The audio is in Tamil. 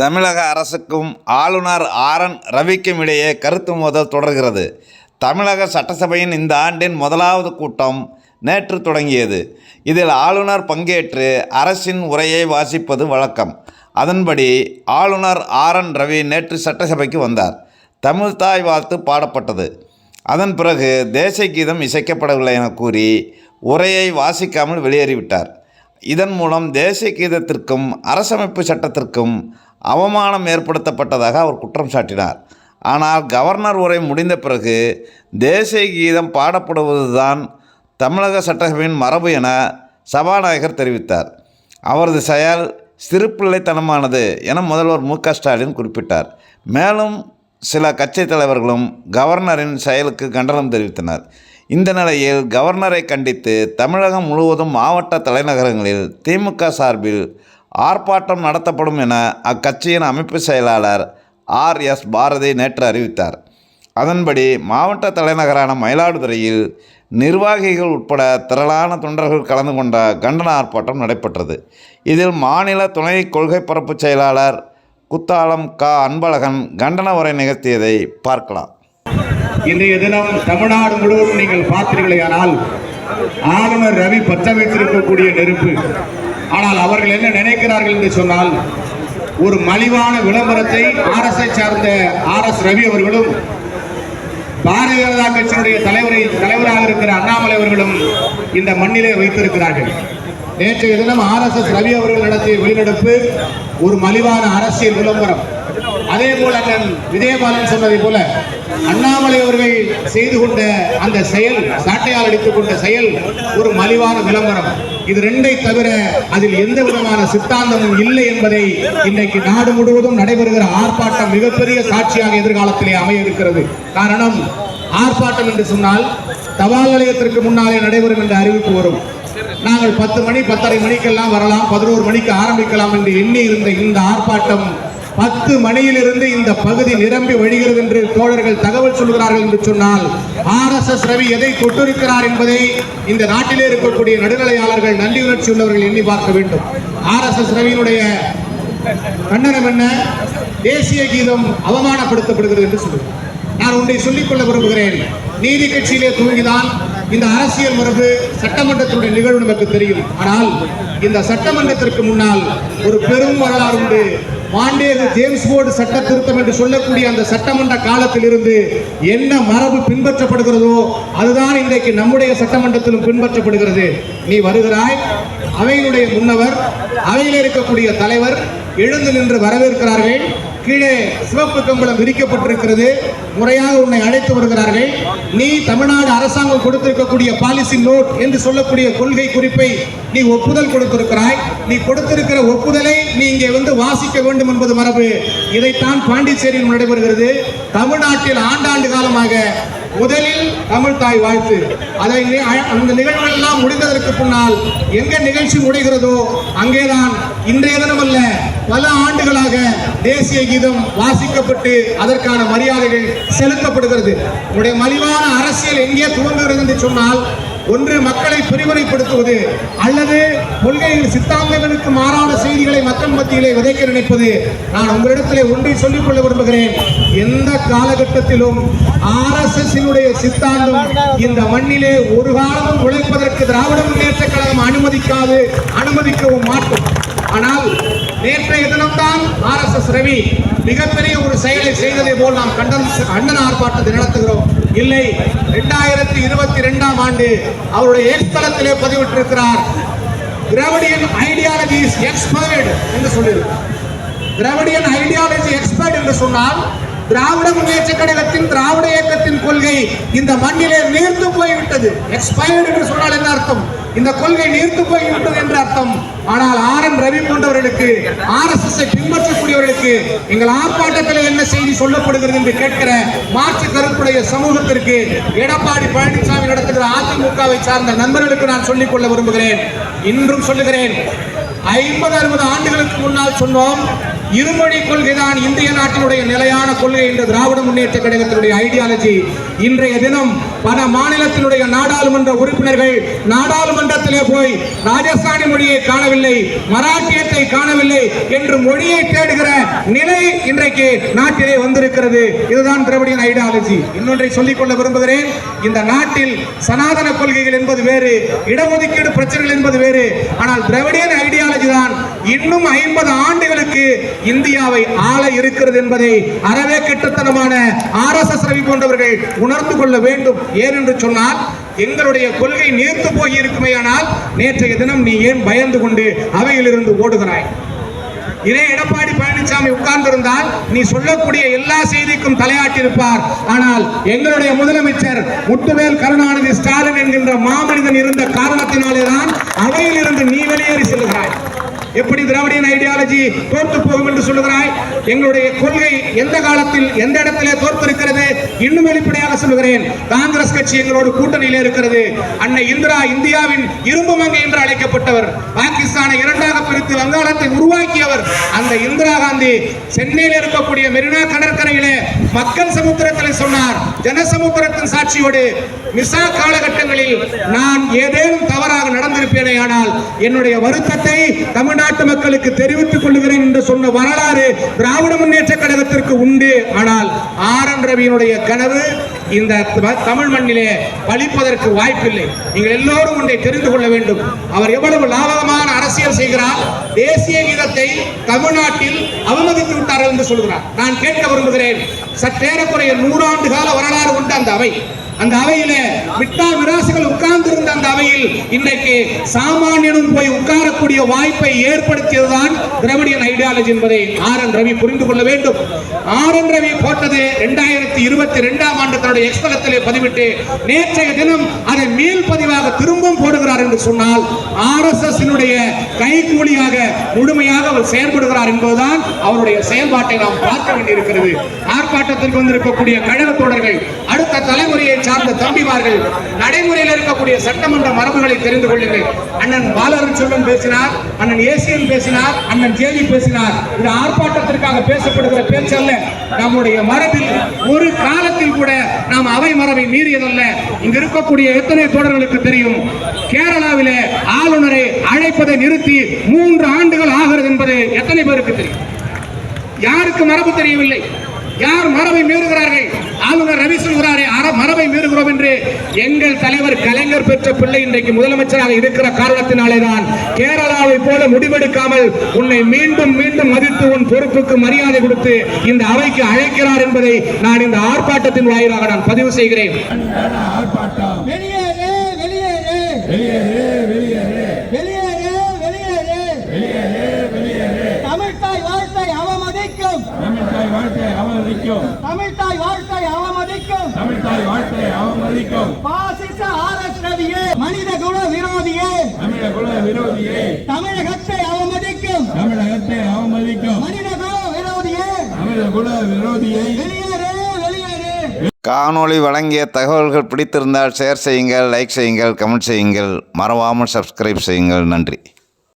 தமிழக அரசுக்கும் ஆளுநர் ஆர் என் ரவிக்கும் இடையே கருத்து மோதல் தொடர்கிறது. தமிழக சட்டசபையின் இந்த ஆண்டின் முதலாவது கூட்டம் நேற்று தொடங்கியது. இதில் ஆளுநர் பங்கேற்று அரசின் உரையை வாசிப்பது வழக்கம். அதன்படி ஆளுநர் ஆர் என் ரவி நேற்று சட்டசபைக்கு வந்தார். தமிழ்தாய் வாழ்த்து பாடப்பட்டது. அதன் பிறகு தேசிய கீதம் இசைக்கப்படவில்லை என கூறி உரையை வாசிக்காமல் வெளியேறிவிட்டார். இதன் மூலம் தேசிய கீதத்திற்கும் அரசமைப்பு சட்டத்திற்கும் அவமானம் ஏற்படுத்தப்பட்டதாக அவர் குற்றம் சாட்டினார். ஆனால் கவர்னர் உரை முடிந்த பிறகு தேசிய கீதம் பாடப்படுவதுதான் தமிழக சட்டசபையின் மரபு என சபாநாயகர் தெரிவித்தார். அவரது செயல் சிறுபிள்ளைத்தனமானது என முதல்வர் மு க ஸ்டாலின் குறிப்பிட்டார். மேலும் சில கட்சித் தலைவர்களும் கவர்னரின் செயலுக்கு கண்டனம் தெரிவித்தனர். இந்த நிலையில் கவர்னரை கண்டித்து தமிழகம் முழுவதும் மாவட்ட தலைநகரங்களில் திமுக சார்பில் ஆர்ப்பாட்டம் நடத்தப்படும் என அக்கட்சியின் அமைப்பு செயலாளர் ஆர் எஸ் பாரதி நேற்று அறிவித்தார். அதன்படி மாவட்ட தலைநகரான மயிலாடுதுறையில் நிர்வாகிகள் உட்பட திரளான தொண்டர்கள் கலந்து கொண்ட கண்டன ஆர்ப்பாட்டம் நடைபெற்றது. இதில் மாநில துணை கொள்கை பரப்பு செயலாளர் குத்தாலம் க. அன்பழகன் கண்டன உரை நிகழ்த்தியதை பார்க்கலாம். இன்றைய தினம் தமிழ்நாடு முழுவதும் நீங்கள் பார்த்தீர்களேயானால் ஆளுநர் ரவி பற்ற வைத்திருக்கக்கூடிய நெருப்பு. ஆனால் அவர்கள் என்ன நினைக்கிறார்கள் என்று சொன்னால் ஒரு மலிவான விளம்பரத்தை ஆர்எஸ்ஐ சார்ந்த ஆர் எஸ் ரவி அவர்களும் பாரதிய ஜனதா கட்சியினுடைய தலைவரை தலைவராக இருக்கிற அண்ணாமலை அவர்களும் இந்த மண்ணிலே வைத்திருக்கிறார்கள். நேற்றைய தினம் ஆர் எஸ் எஸ் ரவி அவர்கள் நடத்திய வெளிநடப்பு ஒரு மலிவான அரசியல் விளம்பரம். அதே போல அண்ணன் விஜயபாலன் சொன்னதை போல அண்ணாமலை அவர்கள் செய்து கொண்ட அந்த செயல் சாட்டையால் அடித்துக் கொண்ட செயல் ஒரு மலிவான விளம்பரம். இது ரெண்டை தவிர அதில் எந்த விதமான சித்தாந்தமும் இல்லை என்பதை இன்றைக்கு நாடு முழுவதும் நடைபெறுகிற ஆர்ப்பாட்டம் மிகப்பெரிய சாட்சியாக எதிர்காலத்திலே அமைய இருக்கிறது காரணம் ஆர்ப்பாட்டம் என்று சொன்னால் தபால் நிலையத்திற்கு முன்னாலே நடைபெறும் என்ற அறிவிப்பு வரும். நாங்கள் பத்து மணி பத்தரை மணிக்கெல்லாம் வரலாம் பதினோரு மணிக்கு ஆரம்பிக்கலாம் என்று எண்ணி இருந்த இந்த ஆர்ப்பாட்டம் பத்து மணியிலிருந்து இந்த பகுதி நிரம்பி வழிகிறது என்று தோழர்கள் தகவல் சொல்கிறார்கள் என்று சொன்னால் ஆர் எஸ் எஸ் ரவி எதை தொட்டிருக்கிறார் என்பதை இந்த நாட்டிலே இருக்கக்கூடிய நடுநிலையாளர்கள் நன்றி உணர்ச்சி உள்ளவர்கள் எண்ணி பார்க்க வேண்டும். ஆர் எஸ் எஸ் ரவியினுடைய கண்டனம் என்ன? தேசிய கீதம் அவமானப்படுத்தப்படுகிறது என்று சொல்லுங்கள் நான் ஒன்றை சொல்லிக்கொள்ள விரும்புகிறேன். நீதி கட்சியிலே துவங்கிதான் இந்த அரசியல் மரபு சட்டமன்றத்தினுடைய நிகழ்வு நமக்கு தெரியும். ஆனால் இந்த சட்டமன்றத்திற்கு முன்னால் ஒரு பெரும் வரலாறு உண்டு. மாண்டேது ஜேம்ஸ் போர்டு சட்ட திருத்தம் என்று சொல்லக்கூடிய அந்த சட்டமன்ற காலத்தில் இருந்து என்ன மரபு பின்பற்றப்படுகிறதோ அதுதான் இன்றைக்கு நம்முடைய சட்டமன்றத்திலும் பின்பற்றப்படுகிறது. நீ வருகிறாய். அவையினுடைய முன்னவர் அவையில் இருக்கக்கூடிய தலைவர் எழுந்து நின்று வரவேற்கிறார்கள். கீழே சிவப்பு கம்பளம் விரிக்கப்பட்டிருக்கிறது. முறையாக உன்னை அழைத்து வருகிறார்கள். நீ தமிழ்நாடு அரசாங்கம் கொடுத்திருக்கக்கூடிய பாலிசி நோட் என்று சொல்லக்கூடிய கொள்கை குறிப்பை நீ ஒப்புதல் கொடுத்திருக்கிறாய். நீ கொடுத்திருக்கிற ஒப்புதலை நீ இங்கே வந்து வாசிக்க வேண்டும் என்பது மரபு. இதைத்தான் பாண்டிச்சேரியில் நடைபெறுகிறது. தமிழ்நாட்டில் ஆண்டாண்டு காலமாக முதலில் தமிழ் தாய் வாழ்த்து. அதை அந்த நிகழ்வுகள் எல்லாம் முடிந்ததற்கு பின்னால் எங்க நிகழ்ச்சி முடிகிறதோ அங்கேதான் இன்றைய தினம் அல்ல பல ஆண்டுகளாக தேசிய கீதம் வாசிக்கப்பட்டு அதற்கான மரியாதைகள் செலுத்தப்படுகிறது. உடைய மலிவான அரசியல் எங்கே துவங்குகிறது என்று சொன்னால் ஒன்று மக்களை பிரிவினைப்படுத்துவது அல்லது கொள்கையில் சித்தாந்தங்களுக்கு மாறான செய்திகளை மக்கள் மத்தியிலே விதைக்க நினைப்பது நான் உங்களிடத்திலே ஒன்றை சொல்லிக் கொள்ள விரும்புகிறேன். எந்த காலகட்டத்திலும் ஆர்எஸ்எஸ் சித்தாந்தம் இந்த மண்ணிலே ஒரு காலமும் உழைப்பதற்கு திராவிட முன்னேற்ற கழகம் அனுமதிக்காது அனுமதிக்கவும் மாட்டோம். ஆனால் நேற்றைய தினம்தான் ஆர் எஸ் எஸ் ரவி மிகப்பெரிய ஒரு செயலை செய்ததை போல் நாம் கண்டன கண்டன ஆர்ப்பாட்டத்தை நடத்துகிறோம். இல்லை இரண்டாயிரத்தி இருபத்தி ரெண்டாம் ஆண்டு அவருடைய எக்ஸ் தளத்திலே பதிவிட்டிருக்கிறார். திராவிடியன் ஐடியாலஜி இஸ் எக்ஸ்பர்ட் என்று சொல்லியிருக்கிறார். திராவிடியன் ஐடியாலஜி எக்ஸ்பர்ட் என்று சொன்னால் திராவிட முன்னேற்ற கழகத்தின் திராவிட இயக்கத்தின் கொள்கை இந்த மண்ணிலே நீர்த்து போய்விட்டது. எக்ஸ்பயர்டு என்று சொன்னால் என்ன அர்த்தம்? இந்த கொள்கை நீர்த்து போய்விட்டது என்று அர்த்தம். ஆனால் ஆர் என் ரவி போன்றவர்களுக்கு ஆர் எஸ் எஸ் பின்பற்றக்கூடியவர்களுக்கு எங்கள் ஆர்ப்பாட்டத்தில் என்ன செய்தி சொல்லப்படுகிறது என்று கேட்கிற மாற்று கருத்துடைய சமூகத்திற்கு எடப்பாடி பழனிசாமி நடத்துகிற அதிமுகவை சார்ந்த நண்பர்களுக்கு நான் சொல்லிக் கொள்ள விரும்புகிறேன். இன்றும் சொல்லுகிறேன். ஐம்பது அறுபது ஆண்டுகளுக்கு முன்னால் சொன்னோம் இருமொழி கொள்கைதான் இந்திய நாட்டினுடைய நிலையான கொள்கை என்ற திராவிட முன்னேற்ற கழகத்தினுடைய ஐடியாலஜி இன்றைய தினம் பல மாநிலத்தினுடைய நாடாளுமன்ற உறுப்பினர்கள் நாடாளுமன்றத்திலே போய் ராஜஸ்தானி மொழியை காணவில்லை மராட்டியத்தை காணவில்லை என்று மொழியை தேடுகிற நிலை இன்றைக்கு நாட்டிலே வந்திருக்கிறது. இதுதான் திரவிடியன் ஐடியாலஜி இன்னொன்றை சொல்லிக் கொள்ள விரும்புகிறேன். இந்த நாட்டில் சனாதன கொள்கைகள் என்பது வேறு இடஒதுக்கீடு பிரச்சனைகள் என்பது வேறு. ஆனால் திரவிடியன் ஐடியாலஜி தான் இன்னும் ஐம்பது ஆண்டுகளுக்கு இந்தியாவை ஆள இருக்கிறது என்பதை அறவே கெட்டுத்தனமான ஆர் எஸ் எஸ் ரவி போன்றவர்கள் உணர்ந்து கொள்ள வேண்டும். ஏன் என்று சொன்னால் எங்களுடைய கொள்கை நேர்த்து போய் இருக்குமேயானால் நேற்றைய தினம் நீ ஏன் பயந்து கொண்டு அவையிலிருந்து ஓடுகிறாய்? இதே எடப்பாடி பழனிசாமி உட்கார்ந்திருந்தால் நீ சொல்லக்கூடிய எல்லா செய்திக்கும் தலையாட்டிருப்பார் ஆனால் எங்களுடைய முதலமைச்சர் முத்துவேல் கருணாநிதி ஸ்டாலின் என்கின்ற மாமனிதன் இருந்த காரணத்தினாலே தான் அவையில் இருந்து நீ வெளியேறி செல்கிறாய். எப்படி திராவிடியன் ஐடியாலஜி தோற்று போகும் என்று சொல்லுகிறாய்? எங்களுடைய கொள்கை எந்த காலத்தில் எந்த இடத்திலே தோற்று இன்னும் வெளிப்படையாக சொல்கிறேன் காங்கிரஸ் கட்சி எங்களோடு கூட்டணியில் இருக்கிறது. அன்னை இந்திரா இந்தியாவின் இரும்பு மங்கை என்று அழைக்கப்பட்டவர். பாகிஸ்தானை இரண்டாக பிரித்து வங்காளத்தை உருவாக்கியவர். அந்த இந்திரா காந்தி சென்னையில் இருக்கக்கூடிய மெரினா கடற்கரையிலே மக்கள் சமுத்திரத்தில் சொன்னார். ஜனசமுத்திரத்தின் சாட்சியோடு மிசா காலகட்டங்களில் நான் ஏதேனும் தவறாக நடந்திருப்பேனே ஆனால் என்னுடைய வருத்தத்தை தமிழ்நாட்டு மக்களுக்கு தெரிவித்துக் கொள்கிறேன் என்று சொன்ன வரலாறு திராவிட முன்னேற்ற கழகத்திற்கு உண்டு. ஆனால் ஆர் என் ரவியினுடைய கனவு இந்த தமிழ் மண்ணிலே பழிப்பதற்கு வாய்ப்பில்லை. நீங்கள் எல்லோரும் ஒன்றை தெரிந்து கொள்ள வேண்டும். அவர் எவ்வளவு லாபகமான அரசியல் செய்கிறார் தேசிய கீதத்தை தமிழ்நாட்டில் அவமதித்து விட்டார்கள் என்று சொல்கிறார். நான் கேட்க விரும்புகிறேன் சற்றேறக்குறைய நூறாண்டு கால வரலாறு கொண்ட அந்த அவை. அந்த அவையில விட்டா விராசிகள் உட்கார்ந்திருந்த அந்த அவையில் இன்றைக்கு சாமானியனும் போய் உட்காரக்கூடிய வாய்ப்பை ஏற்படுத்தியதுதான் திரவிடியன் ஐடியாலஜி என்பதை ஆர் என் ரவி புரிந்து கொள்ள வேண்டும். ஆர் என் ரவி போட்டது இரண்டாயிரத்தி இருபத்தி ரெண்டாம் ஆண்டு தன்னுடைய எக்ஸ்தலத்திலே பதிவிட்டு நேற்றைய தினம் அது மேல் பதிவாக திரும்பவும் போடுகிறார் என்று சொன்னால் ஆர் எஸ் எஸ் கைகூலியாக முழுமையாக அவர் செயல்படுகிறார் என்பதுதான் அவருடைய செயல்பாட்டை நாம் பார்க்க வேண்டியிருக்கிறது. ஆர்ப்பாட்டத்திற்கு வந்திருக்கக்கூடிய கழக தோழர்கள் அடுத்த தலைமுறையை சார்ந்த தம்பிமார்கள் நடைமுறையில் இருக்கக்கூடிய சட்டமன்ற மரபுகளை தெரிந்து கொள்ளுங்கள். அண்ணன் பாலரன் செல்வன் பேசினார் அண்ணன் ஏசியன் பேசினார் அண்ணன் ஜேவி பேசினார். இது ஆர்ப்பாட்டத்திற்காக பேசப்படுகிற பேச்சல்ல நம்முடைய மரபில் ஒரு காலத்தில் கூட நாம் அவை மரபை மீறியதல்ல. இங்க இருக்கக்கூடிய எத்தனை தோழர்களுக்கு தெரியும். கேரளாவிலே ஆளுநரை அழைப்பதை நிறுத்தி மூன்று ஆண்டுகள் ஆகிறது என்பது எத்தனை பேருக்கு தெரியும்? யாருக்கு மரபு தெரியவில்லை? யார் மரபை மீறுகிறார்கள்? ஆளுநர் ரவி சொல்கிறாரே மரபை மீறுகிறோம் என்று எங்கள் தலைவர் கலைஞர் பெற்ற பிள்ளை இன்றைக்கு முதலமைச்சராக இருக்கிற காரணத்தினாலே தான் கேரளாவை போல முடிவெடுக்காமல் உன்னை மீண்டும் மீண்டும் மதித்து உன் பொறுப்புக்கு மரியாதை கொடுத்து இந்த அவைக்கு அழைக்கிறார் என்பதை நான் இந்த ஆர்ப்பாட்டத்தின் வாயிலாக நான் பதிவு செய்கிறேன் வெளியேறு வெளியேறு வெளியேறு வெளியேறு வெளியேறு தமிழ்தாய் வாழ்த்தை அவமதிக்கும் தமிழ்தாய் வாழ்த்தை அவமதிக்கும் தமிழ்தாய் வாழ்த்தை அவமதிக்கும். தமிழ்தாய் வாழ்த்தை அவமதிக்கும். பாசிச ஆர்எஸ் ரவியே மனித குல விரோதியே. தமிழக குல விரோதியை. தமிழகத்தை அவமதிக்கும். தமிழகத்தை அவமதிக்கும். மனித குல விரோதியே. தமிழக குல விரோதியை. வெளியேறு வெளியேறு. காணொளி வழங்கிய தகவல்கள் பிடித்திருந்தால் ஷேர் செய்யுங்கள் லைக் செய்யுங்கள் கமெண்ட் செய்யுங்கள். மறவாமல் சப்ஸ்கிரைப் செய்யுங்கள். நன்றி.